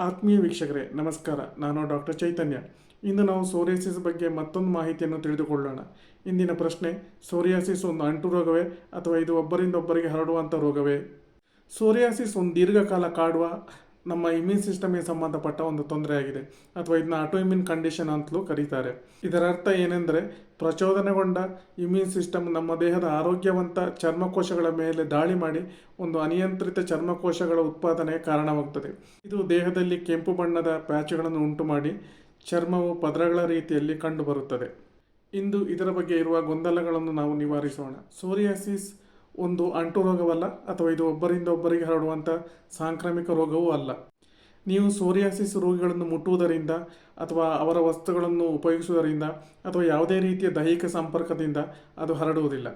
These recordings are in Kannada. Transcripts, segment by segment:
ಆತ್ಮೀಯ ವೀಕ್ಷಕರೇ, ನಮಸ್ಕಾರ. ನಾನು ಡಾಕ್ಟರ್ ಚೈತನ್ಯ. ಇಂದು ನಾವು ಸೋರಿಯಾಸಿಸ್ ಬಗ್ಗೆ ಮತ್ತೊಂದು ಮಾಹಿತಿಯನ್ನು ತಿಳಿದುಕೊಳ್ಳೋಣ. ಇಂದಿನ ಪ್ರಶ್ನೆ, ಸೋರಿಯಾಸಿಸ್ ಒಂದು ಅಂಟು ರೋಗವೇ ಅಥವಾ ಇದು ಒಬ್ಬರಿಂದ ಒಬ್ಬರಿಗೆ ಹರಡುವಂಥ ರೋಗವೇ? ಸೋರಿಯಾಸಿಸ್ ಒಂದು ದೀರ್ಘಕಾಲ ಕಾಡುವ ನಮ್ಮ ಇಮ್ಯೂನ್ ಸಿಸ್ಟಮ್ಗೆ ಸಂಬಂಧಪಟ್ಟ ಒಂದು ತೊಂದರೆಯಾಗಿದೆ ಅಥವಾ ಇದನ್ನ ಆಟೋಇಮ್ಯೂನ್ ಕಂಡೀಷನ್ ಅಂತಲೂ ಕರೀತಾರೆ. ಇದರ ಅರ್ಥ ಏನೆಂದರೆ, ಪ್ರಚೋದನೆಗೊಂಡ ಇಮ್ಯೂನ್ ಸಿಸ್ಟಮ್ ನಮ್ಮ ದೇಹದ ಆರೋಗ್ಯವಂತ ಚರ್ಮಕೋಶಗಳ ಮೇಲೆ ದಾಳಿ ಮಾಡಿ ಒಂದು ಅನಿಯಂತ್ರಿತ ಚರ್ಮಕೋಶಗಳ ಉತ್ಪಾದನೆಗೆ ಕಾರಣವಾಗುತ್ತದೆ. ಇದು ದೇಹದಲ್ಲಿ ಕೆಂಪು ಬಣ್ಣದ ಪ್ಯಾಚುಗಳನ್ನು ಉಂಟು ಮಾಡಿ ಚರ್ಮವು ಪದರಗಳ ರೀತಿಯಲ್ಲಿ ಕಂಡುಬರುತ್ತದೆ. ಇಂದು ಇದರ ಬಗ್ಗೆ ಇರುವ ಗೊಂದಲಗಳನ್ನು ನಾವು ನಿವಾರಿಸೋಣ. ಸೋರಿಯಾಸಿಸ್ ಒಂದು ಅಂಟು ರೋಗವಲ್ಲ ಅಥವಾ ಇದು ಒಬ್ಬರಿಂದ ಒಬ್ಬರಿಗೆ ಹರಡುವಂಥ ಸಾಂಕ್ರಾಮಿಕ ರೋಗವೂ ಅಲ್ಲ. ನೀವು ಸೋರಿಯಾಸಿಸ್ ರೋಗಿಗಳನ್ನು ಮುಟ್ಟುವುದರಿಂದ ಅಥವಾ ಅವರ ವಸ್ತುಗಳನ್ನು ಉಪಯೋಗಿಸುವುದರಿಂದ ಅಥವಾ ಯಾವುದೇ ರೀತಿಯ ದೈಹಿಕ ಸಂಪರ್ಕದಿಂದ ಅದು ಹರಡುವುದಿಲ್ಲ.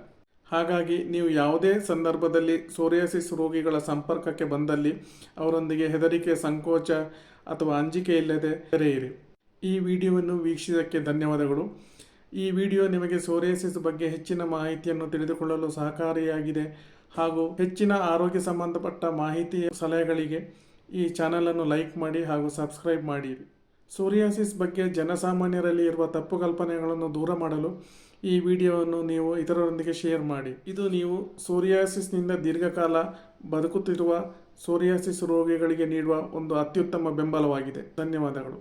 ಹಾಗಾಗಿ ನೀವು ಯಾವುದೇ ಸಂದರ್ಭದಲ್ಲಿ ಸೋರಿಯಾಸಿಸ್ ರೋಗಿಗಳ ಸಂಪರ್ಕಕ್ಕೆ ಬಂದಲ್ಲಿ ಅವರೊಂದಿಗೆ ಹೆದರಿಕೆ, ಸಂಕೋಚ ಅಥವಾ ಅಂಜಿಕೆ ಇಲ್ಲದೆ ತೆರೆಯಿರಿ ಈ ವಿಡಿಯೋವನ್ನು ವೀಕ್ಷಿಸಕ್ಕೆ ಧನ್ಯವಾದಗಳು. ಈ ವಿಡಿಯೋ ನಿಮಗೆ ಸೋರಿಯಾಸಿಸ್ ಬಗ್ಗೆ ಹೆಚ್ಚಿನ ಮಾಹಿತಿಯನ್ನು ತಿಳಿದುಕೊಳ್ಳಲು ಸಹಕಾರಿಯಾಗಿದೆ. ಹಾಗೂ ಹೆಚ್ಚಿನ ಆರೋಗ್ಯ ಸಂಬಂಧಪಟ್ಟ ಮಾಹಿತಿಯ ಸಲಹೆಗಳಿಗೆ ಈ ಚಾನಲನ್ನು ಲೈಕ್ ಮಾಡಿ ಹಾಗೂ ಸಬ್ಸ್ಕ್ರೈಬ್ ಮಾಡಿ. ಸೋರಿಯಾಸಿಸ್ ಬಗ್ಗೆ ಜನಸಾಮಾನ್ಯರಲ್ಲಿ ಇರುವ ತಪ್ಪು ಕಲ್ಪನೆಗಳನ್ನು ದೂರ ಮಾಡಲು ಈ ವಿಡಿಯೋವನ್ನು ನೀವು ಇತರರೊಂದಿಗೆ ಶೇರ್ ಮಾಡಿ. ಇದು ನೀವು ಸೋರಿಯಾಸಿಸ್ನಿಂದ ದೀರ್ಘಕಾಲ ಬದುಕುತ್ತಿರುವ ಸೋರಿಯಾಸಿಸ್ ರೋಗಿಗಳಿಗೆ ನೀಡುವ ಒಂದು ಅತ್ಯುತ್ತಮ ಬೆಂಬಲವಾಗಿದೆ. ಧನ್ಯವಾದಗಳು.